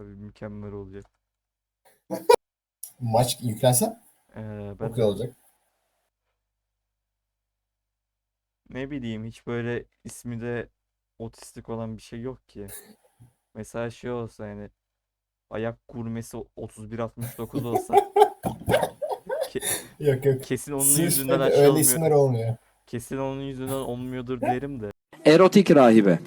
Abi mükemmel olacak. Maç yüklense Ee, çok ben güzel olacak. ne bileyim hiç böyle ismi de otistik olan bir şey yok ki. Mesela şey olsa yani ayak gurmesi 3169 olsa ke- Yok yok. kesin onun Sırf yüzünden öyle, öyle açılmıyor. isimler olmuyor. Kesin onun yüzünden olmuyordur derim de. Erotik rahibe.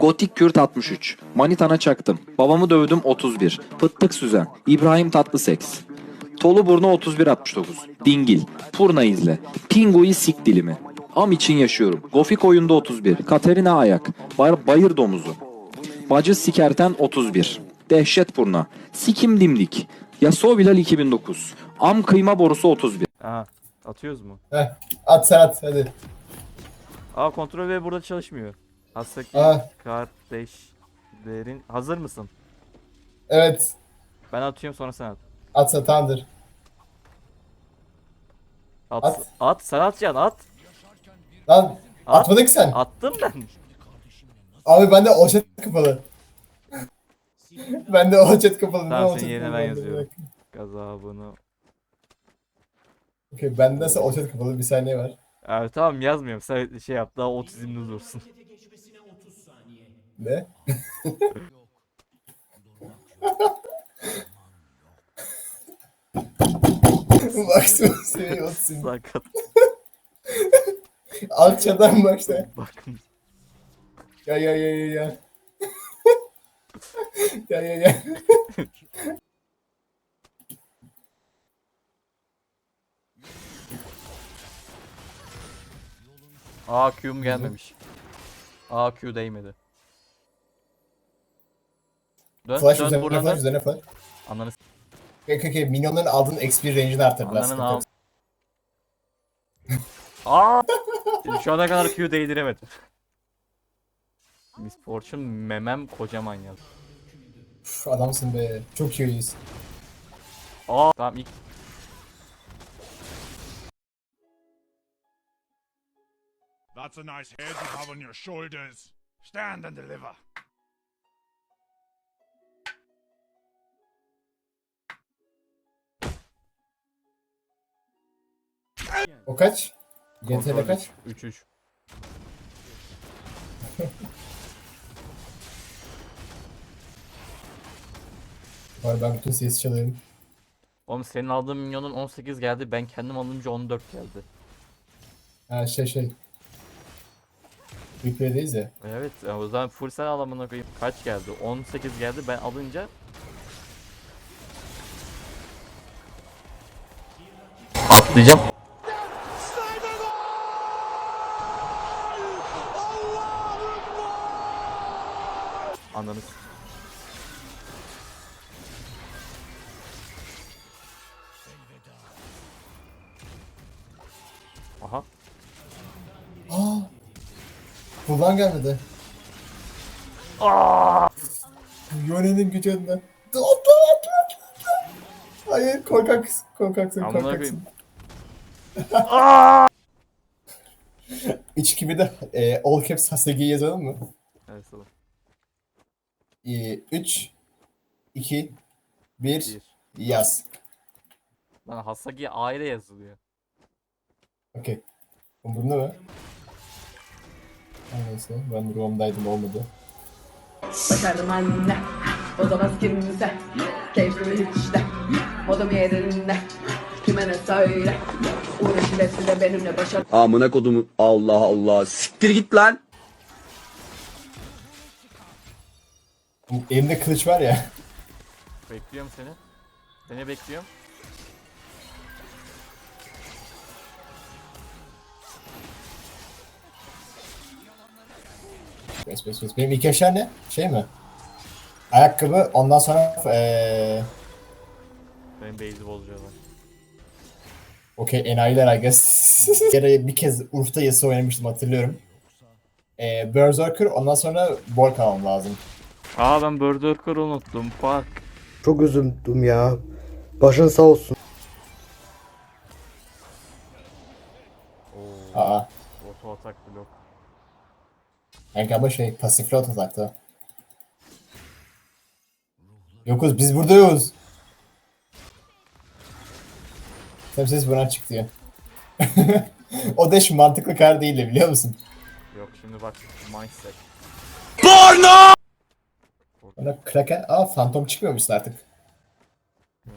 Gotik Kürt 63. Manitana çaktım. Babamı dövdüm 31. Pıttık Süzen. İbrahim Tatlıseks. Tolu burnu 31 69. Dingil. Purna izle. Pingu'yu sik dilimi. Am için yaşıyorum. Gofik oyunda 31. Katerina Ayak. Bay- bayır domuzu. Bacı Sikerten 31. Dehşet Purna. Sikim Dimdik. Yasuo Bilal 2009. Am kıyma borusu 31. Aha atıyoruz mu? Heh, at sen at hadi. Aa kontrol ve burada çalışmıyor. Hasaki Aa. kardeşlerin hazır mısın? Evet. Ben atıyorum sonra sen at. At sen tamamdır. At. At. At, sen atacaksın at. Lan At. atmadın ki sen. Attım ben. Abi bende o chat kapalı. bende o chat kapalı. Tamam, senin yerine ben yazıyorum. Gazabını. Okey bende nasıl o chat kapalı bir saniye var. Evet tamam yazmıyorum. Sen şey yap daha otizmli dursun. Ne? Maksimum seviye 30. Sakat. Alt çadan başla. Bakın. Gel gel gel gel gel. gel gel gel. Aa Q'm gelmemiş. Aa Q değmedi. Dön Flash dön üzerine buradan flash dön. üzerine flash. Ananı s- Okey okey okey. Minyonların aldığın XP range'ini arttırdılar. ananın sıkıntı al. yok. Aa! Şu ana kadar Q değdiremedim. Miss Fortune memem kocaman yaz. Uf, adamsın be. Çok iyiyiz. Aa tamam ilk That's a nice head you have on your shoulders. Stand and deliver. O kaç? GT'de kaç? 3 3. Var ben bütün CS çalıyorum. Oğlum senin aldığın milyonun 18 geldi. Ben kendim alınca 14 geldi. Ha şey şey. Replay'deyiz ya. Evet o zaman full sen al amına koyayım. Kaç geldi? 18 geldi. Ben alınca Atlayacağım. Ananı Aha. Aa! Buradan gelmedi. Yone'nin gücü önünden. Atla atla. Hayır korkak korkaksın Amına korkaksın. koyayım. İç gibi de e, all caps Hasegi yazalım mı? Evet salak. 3 2 1 Bir. yaz. Lan Hasagi aile yazılıyor. Okey. Umurumda mı? Her Neyse ben Rome'daydım olmadı. Başardım anne O da maskemize Keyfimi işte Modum yerinde Kime ne söyle Uğraşın hepsi de benimle başar Amına kodumu Allah Allah siktir git lan. Elimde kılıç var ya. Bekliyorum seni. Seni bekliyorum. Bes bes bes. Benim ilk eşya ne? Şey mi? Ayakkabı ondan sonra eee Benim beyzbolcu var. Okey enayiler I guess. bir kere bir kez Urf'ta Yasuo oynamıştım hatırlıyorum. Eee Berserker ondan sonra almam lazım. Aa ben Berserker unuttum. Fuck. Çok üzüldüm ya. Başın sağ olsun. Oo. Aa. Auto atak blok. Yani ama şey pasifli ototakta. Yokuz biz buradayız. Tabii ses buradan çık diyor. o da hiç mantıklı kar değil de biliyor musun? Yok şimdi bak mindset. Ona kraken... Aa fantom çıkmıyor musun artık? Yani,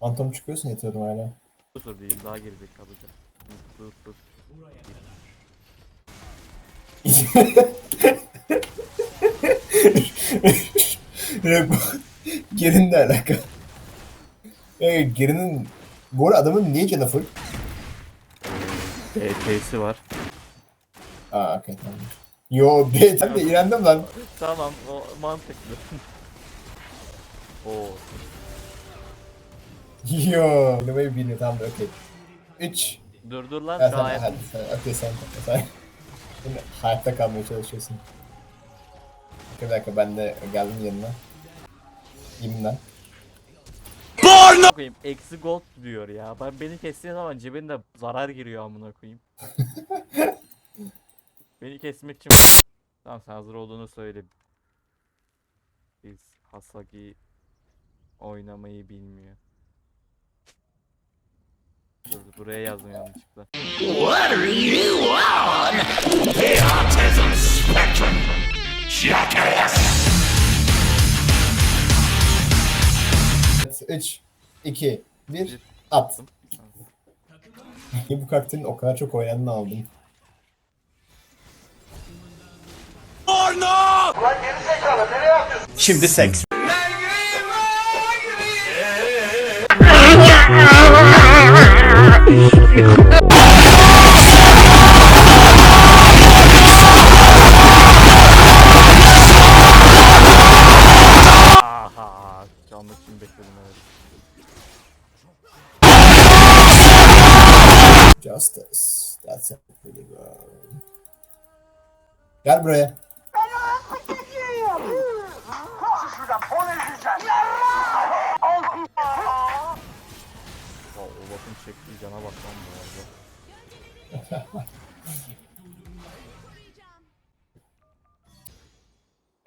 Fantom çıkıyorsun yatıyordum hala. dur dur değil daha gelecek kalacak. Dur dur. Gerin ne alaka? Ee, Gerin'in... Bu arada adamın niye canı full? ET'si var. Aa okey tamam. Yo ben de iğrendim lan. Tamam o mantıklı. Oo. Yo. Oynamayı bilmiyor tamam okey. 3. Dur dur lan Ha, daha sen, yap- hadi, sen, okey sen, sen. Şimdi hayatta kalmaya çalışıyorsun. Bir dakika ben de geldim yanına. Yiyeyim lan. koyayım. Eksi gold diyor ya. Ben beni kestiğin zaman cebinde zarar giriyor amına koyayım. beni kesmek için Tamam sen hazır olduğunu söyle. Biz Hasagi oynamayı bilmiyor. Dur, buraya yazdım yanlışlıkla. Evet, 3, 2, 1, Bir. at. Bu karakterin o kadar çok oynandığını aldım. Şimdi seks. Canlı için bekledim evet. Justice. That's a pretty good. Gel buraya.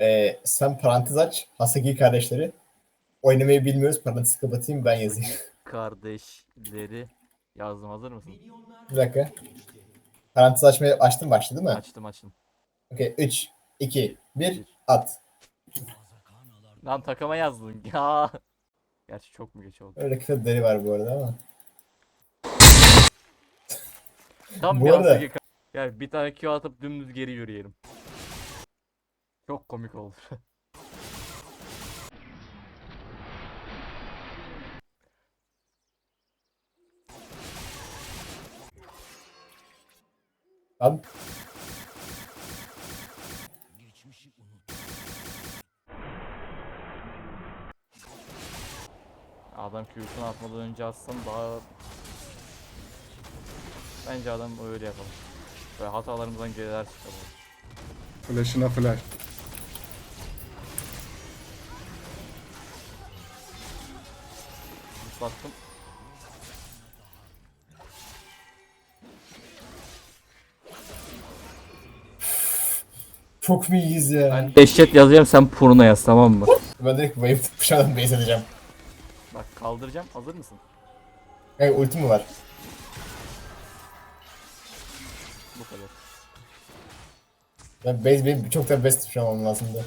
Ee, sen parantez aç. Hasaki kardeşleri. Oynamayı bilmiyoruz. Parantez kapatayım ben yazayım. Kardeşleri yazdım hazır mısın? Bir dakika. Parantez açmayı açtım başladı değil mi? Açtım açtım. Okey 3, 2, 1, at. Lan takıma yazdın ya. Gerçi çok mu geç oldu? Öyle kısa deri var bu arada ama. Tam Bu bir arada- Hasagi ka- Ya bir tane Q atıp dümdüz geri yürüyelim. Çok komik olur. Lan Adam Q'sunu atmadan önce atsam daha... Bence adam öyle yapalım. Böyle hatalarımızdan geriler çıkalım. Flash'ına flash. Baktım. çok mu iyiyiz ya? Ben dehşet yazacağım sen puruna yaz tamam mı? Ben direkt wave kuşağından base edeceğim. Bak kaldıracağım hazır mısın? Hey ulti mi var? Bu kadar. Ben base benim çok da best tuşlamam lazımdı.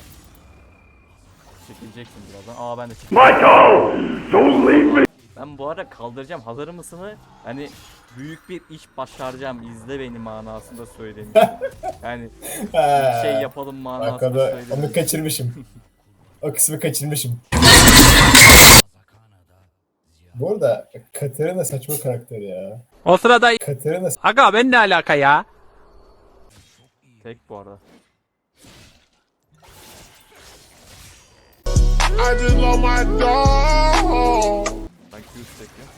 Çekileceksin birazdan. Aa ben de çekileceğim. Ben bu arada kaldıracağım. Hazır mısını? Hani büyük bir iş başaracağım. İzle beni manasında söylemiş. Yani bir şey yapalım manasında Arkada söylemiş. onu kaçırmışım. o kısmı kaçırmışım. Bu arada Katarina saçma karakter ya. O sırada Katarina aga ben ne alaka ya? Tek bu arada. Ben Q çekiyorum.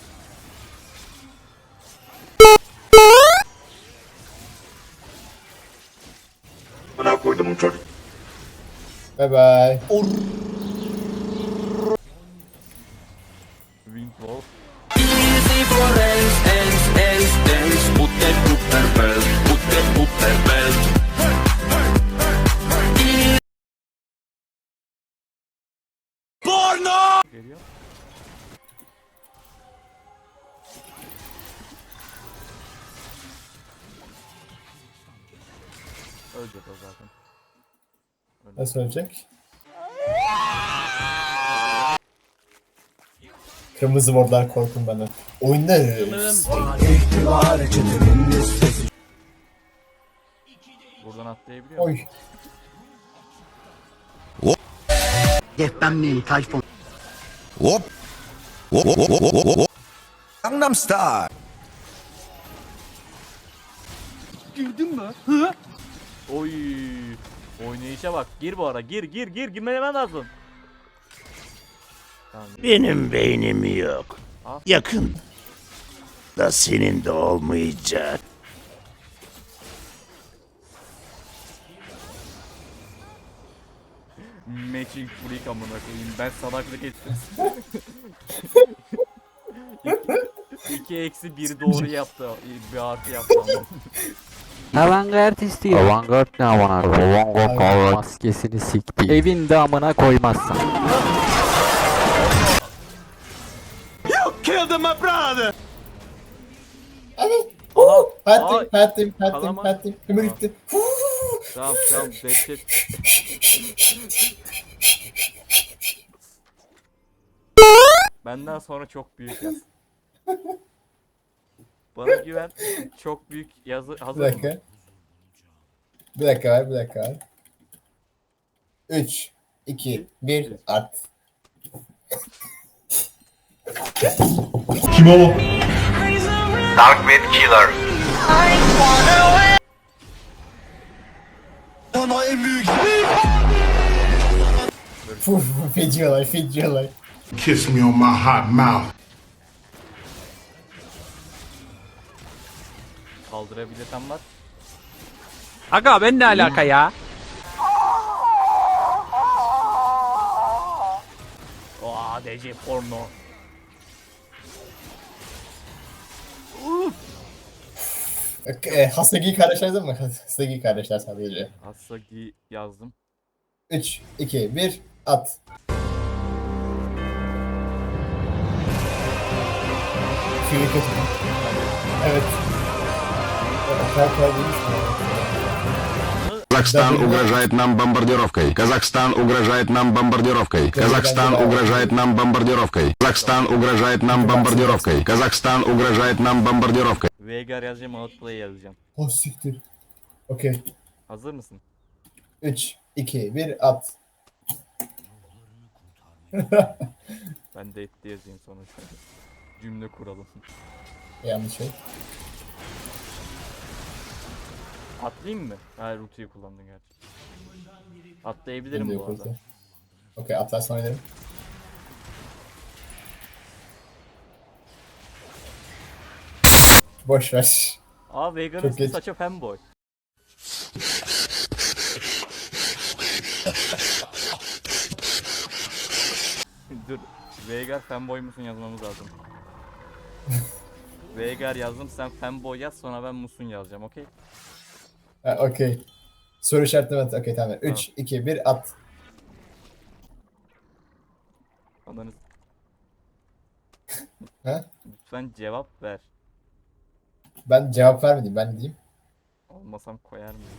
bye bye. Wind Ne söyleyecek? Kırmızı wardlar korkun benden. Oyunda Buradan atlayabiliyor? Oy. Oy. Oynayışa bak. Gir bu ara. Gir gir gir. Girmemen lazım. Tamam. Benim beynim yok. Al. Yakın. Da senin de olmayacak. Matching freak amına koyayım. Ben salaklık ettim. 2 eksi 1 doğru yaptı. Bir artı yaptı ama. Avantgard istiyor. Avantgard ne amına koyayım? Maskesini sikti. Evinde amına koymazsan. Evet. Aha, Pattim, pattim, pattim, Kalama. pattim. Kömür gitti. Tamam tamam dehşet. Benden sonra çok büyük yaz. Bana güven. Çok büyük yazı Bir hazır mı? dakika. Bir dakika var, bir dakika var. 3, 2, 1, art. Kim o? Feci olay, feci olay. Kiss me on my hot mouth. Kaldırabilen var. Aga ben ne alaka ya? Oha DC porno. E, Hasagi kardeşler değil mi? Hasagi kardeşler sadece. Asagi yazdım. 3, 2, 1, at. Kötü. Evet. Kalkar değilmiş mi? Казахстан угрожает нам бомбардировкой. Казахстан угрожает нам бомбардировкой. Казахстан угрожает нам бомбардировкой. Казахстан угрожает нам бомбардировкой. Казахстан угрожает нам бомбардировкой. Veigar yazacağım, Outplay yazacağım. Oh siktir. Okey. Hazır mısın? 3, 2, 1, at. Ben de etti yazayım sonra. Cümle kuralım. Yanlış şey. Atlayayım mı? Hayır Rutu'yu kullandın gerçi. Atlayabilirim bu arada. orada. Okey atlarsan oynarım. Boş ver. Aa Veigar'ın Çok geç. saça fanboy. Dur. Veigar fanboy musun yazmamız lazım. Veigar yazdım sen fanboy yaz sonra ben musun yazacağım okey? Ha, okey. Soru işaretli evet. Okey tamam. 3, 2, 1, at. Ananız. He? Lütfen cevap ver. Ben cevap vermedim. Ben diyeyim? Olmasam koyar mıyım?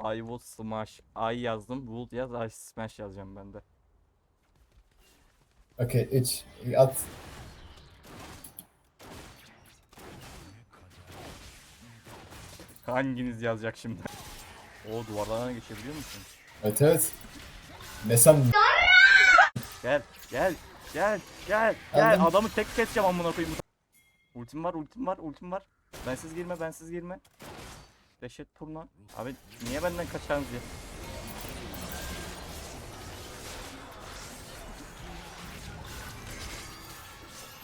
I will smash. I yazdım. Would yaz. I smash yazacağım ben de. Okey 3, at. Hanginiz yazacak şimdi? O duvarlardan geçebiliyor musun? Evet evet. Sandın? Gel, gel, gel, gel, gel. Aldım. Adamı tek keseceğim amına koyayım. Ultim var, ultim var, ultim var. Bensiz girme, bensiz girme. Dehşet turna. Abi niye benden kaçarsınız ya?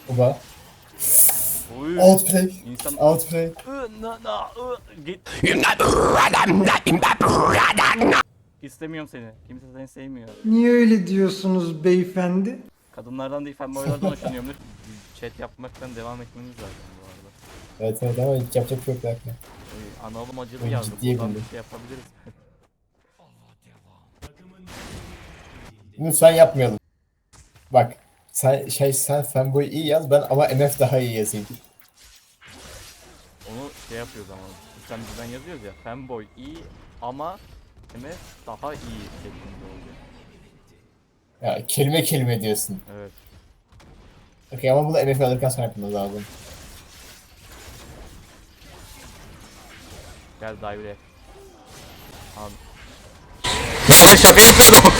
Oba. Uy. Outplay. İnsan Outplay. Na, na, git. İstemiyorum seni. Kimse seni sevmiyor. Niye öyle diyorsunuz beyefendi? Kadınlardan değil fanboylardan hoşlanıyorum. Lütfen Chat yapmaktan devam etmeniz lazım bu arada. Evet evet ama yapacak bir şey yok dakika. Ee, analım acılı Ben yazdım. ciddiye Buradan bir şey yapabiliriz. Lütfen yapmayalım. Bak sen şey sen fanboy iyi yaz ben ama MF daha iyi yazayım. Onu şey yapıyoruz ama. Sen bizden yazıyoruz ya. Fanboy iyi ama MF daha iyi şeklinde oluyor. Ya kelime kelime diyorsun. Evet. Okey ama bunu MF alırken sonra yapmamız lazım. Gel dive'e. Abi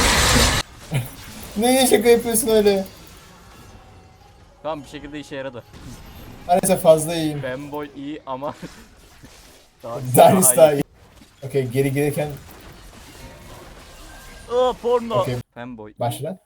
Ne şaka yapıyorsun öyle? Tamam bir şekilde işe yaradı. Maalesef fazla iyiyim. Fanboy iyi ama daha, Darius daha iyi. Okey geri gelirken Aa, porno. Okey. Fanboy başla.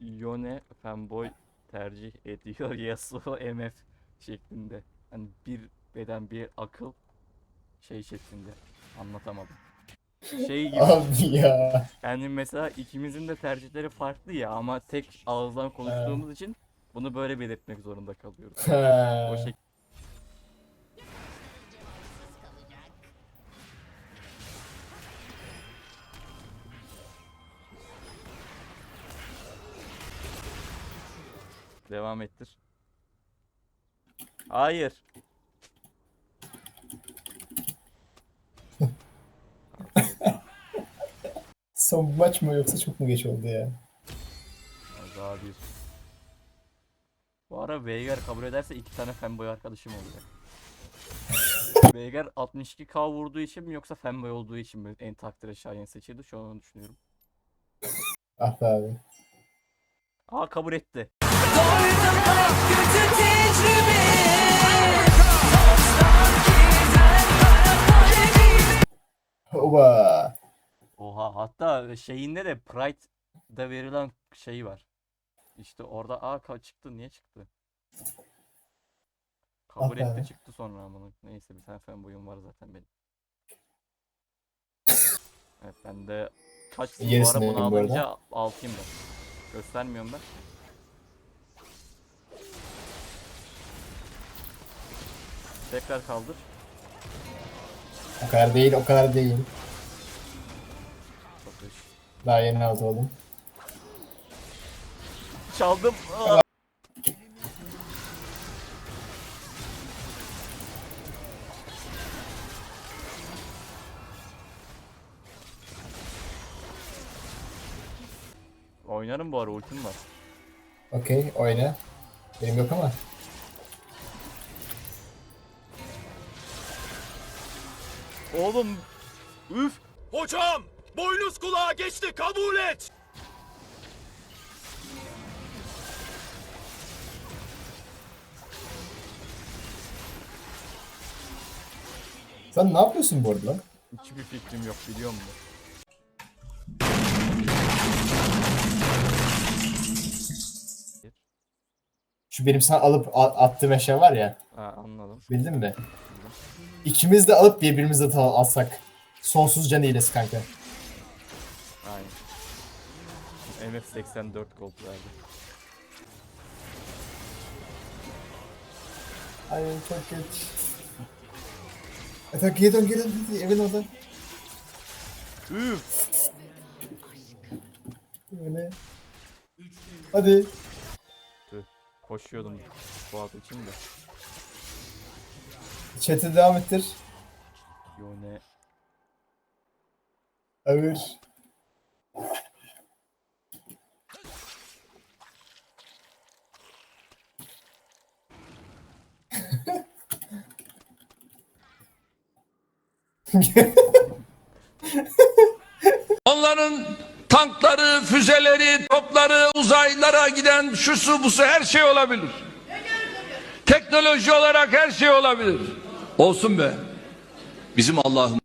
Yone fanboy tercih ediyor Yasuo MF şeklinde. Hani bir beden bir akıl şey şeklinde anlatamadım. Şey gibi Abi ya. yani mesela ikimizin de tercihleri farklı ya ama tek ağızdan konuştuğumuz için bunu böyle belirtmek zorunda kalıyoruz. O şek Devam ettir. Hayır. Son maç mı yoksa çok mu geç oldu ya? Daha bir. Bu ara Veigar kabul ederse iki tane fanboy arkadaşım olacak. Veigar 62k vurduğu için mi yoksa fanboy olduğu için mi en takdire şayan seçildi? Şu an onu düşünüyorum. Ah be abi. Aa kabul etti. Oba. Oha hatta şeyinde de Pride'da verilen şey var. İşte orada ka- çıktı niye çıktı? Kabul etti çıktı sonra ama neyse bir tane fanboyum var zaten benim. Evet ben de kaç bu Gerisini ara bunu vereyim bu arada. alınca altıyım ben. Göstermiyorum ben. Tekrar kaldır. O kadar değil o kadar değil. Daha yeni aldı oğlum. Çaldım. Aa! Oynarım bu ara ultim var. Okey oyna. Benim yok ama. Oğlum üf Hocam! Boynuz kulağa geçti kabul et! Sen ne yapıyorsun bu arada lan? hiçbir fikrim yok biliyor musun? Şu benim sana alıp a- attığım eşya var ya. Ha anladım. Bildin mi? İkimiz de alıp birbirimize ta- alsak. Sonsuz can iyilesi kanka. Aynen. MF 84 gold verdi. Ay çok geç. Atak geri dön geri dön. Evin orada. Üf. Böyle. Hadi. Koşuyordum Fuat için de. Chat'e devam ettir. Yone. Ağır. Onların tankları, füzeleri, topları, uzaylara giden şusu busu her şey olabilir. Teknoloji olarak her şey olabilir. Olsun be. Bizim Allah'ım